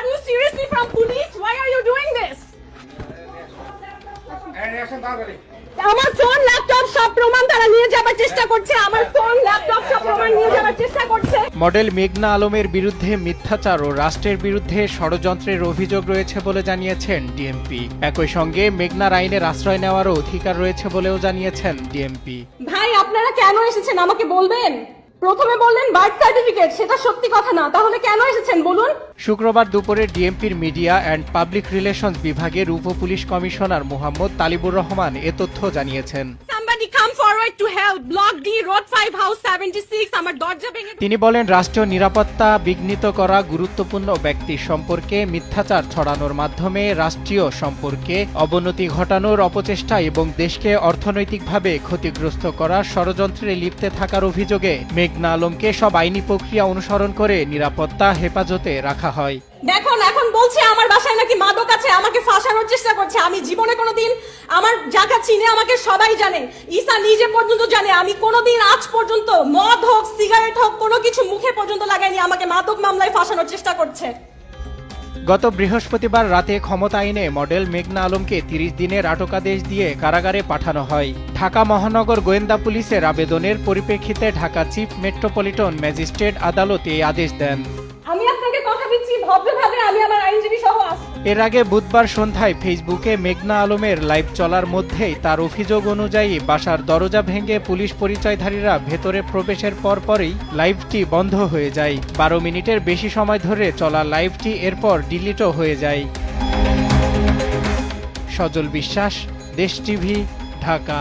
Are you seriously from police? Why are you doing this? আমার phone laptop সব প্রমাণ তারা নিয়ে যাবার চেষ্টা করছে। আমার ফোন ল্যাপটপ সব প্রমাণ নিয়ে যাবার চেষ্টা করছে। মডেল মেঘনা আলমের বিরুদ্ধে মিথ্যাচার ও রাষ্ট্রের বিরুদ্ধে ষড়যন্ত্রের অভিযোগ রয়েছে বলে জানিয়েছেন ডিএমপি। একই সঙ্গে মেঘনার আইনের আশ্রয় নেওয়ারও অধিকার রয়েছে বলেও জানিয়েছেন ডিএমপি। ভাই আপনারা কেন এসেছেন? আমাকে বলবেন? প্রথমে বললেন বার্থ সার্টিফিকেট, সেটা সত্যি কথা না। তাহলে কেন এসেছেন, বলুন? শুক্রবার দুপুরে ডিএমপির মিডিয়া অ্যান্ড পাবলিক রিলেশনস বিভাগের উপ পুলিশ কমিশনার মোহাম্মদ তালিবুর রহমান এ তথ্য জানিয়েছেন। Somebody come forward to help. Block D, 5, House 76. আমার দরজা ভেঙে তিনি বলেন রাষ্ট্রীয় নিরাপত্তা বিঘ্নিত করা গুরুত্বপূর্ণ ব্যক্তি সম্পর্কে মিথ্যাচার ছড়ানোর মাধ্যমে রাষ্ট্রীয় সম্পর্কে অবনতি ঘটানোর অপচেষ্টা এবং দেশকে অর্থনৈতিকভাবে ক্ষতিগ্রস্ত করা ষড়যন্ত্রে লিপ্তে থাকার অভিযোগে মেঘনা আলমকে সব আইনি প্রক্রিয়া অনুসরণ করে নিরাপত্তা হেফাজতে রাখা হয় দেখুন এখন বলছে আমার বাসায় নাকি মাদক আছে আমাকে ফাঁসানোর চেষ্টা করছে আমি জীবনে কোনোদিন আমার যাকে চিনে আমাকে সবাই জানে। ঈশা নিজে পর্যন্ত জানে। আমি কোনোদিন আজ পর্যন্ত মদ হোক, সিগারেট হোক, কোনো কিছু মুখে পর্যন্ত লাগাইনি। আমাকে মাদক মামলায় ফাঁসানোর চেষ্টা করছে। গত বৃহস্পতিবার রাতে ক্ষমতা আইনে মডেল মেঘনা আলমকে তিরিশ দিনের আটকাদেশ দিয়ে কারাগারে পাঠানো হয়। ঢাকা মহানগর গোয়েন্দা পুলিশের আবেদনের পরিপ্রেক্ষিতে ঢাকা চিফ মেট্রোপলিটন ম্যাজিস্ট্রেট আদালত এই আদেশ দেন। কথা দিচ্ছি, ভদ্রভাবে আমি আমার আইনজীবী সহ এর আগে বুধবার সন্ধ্যায় ফেসবুকে মেঘনা আলমের লাইভ চলার মধ্যেই তার অভিযোগ অনুযায়ী বাসার দরজা ভেঙে পুলিশ পরিচয়ধারীরা ভেতরে প্রবেশের পরপরই লাইভটি বন্ধ হয়ে যায়। বারো মিনিটের বেশি সময় ধরে চলা লাইভটি এরপর ডিলিটও হয়ে যায়। সজল বিশ্বাস, দেশ টিভি, ঢাকা।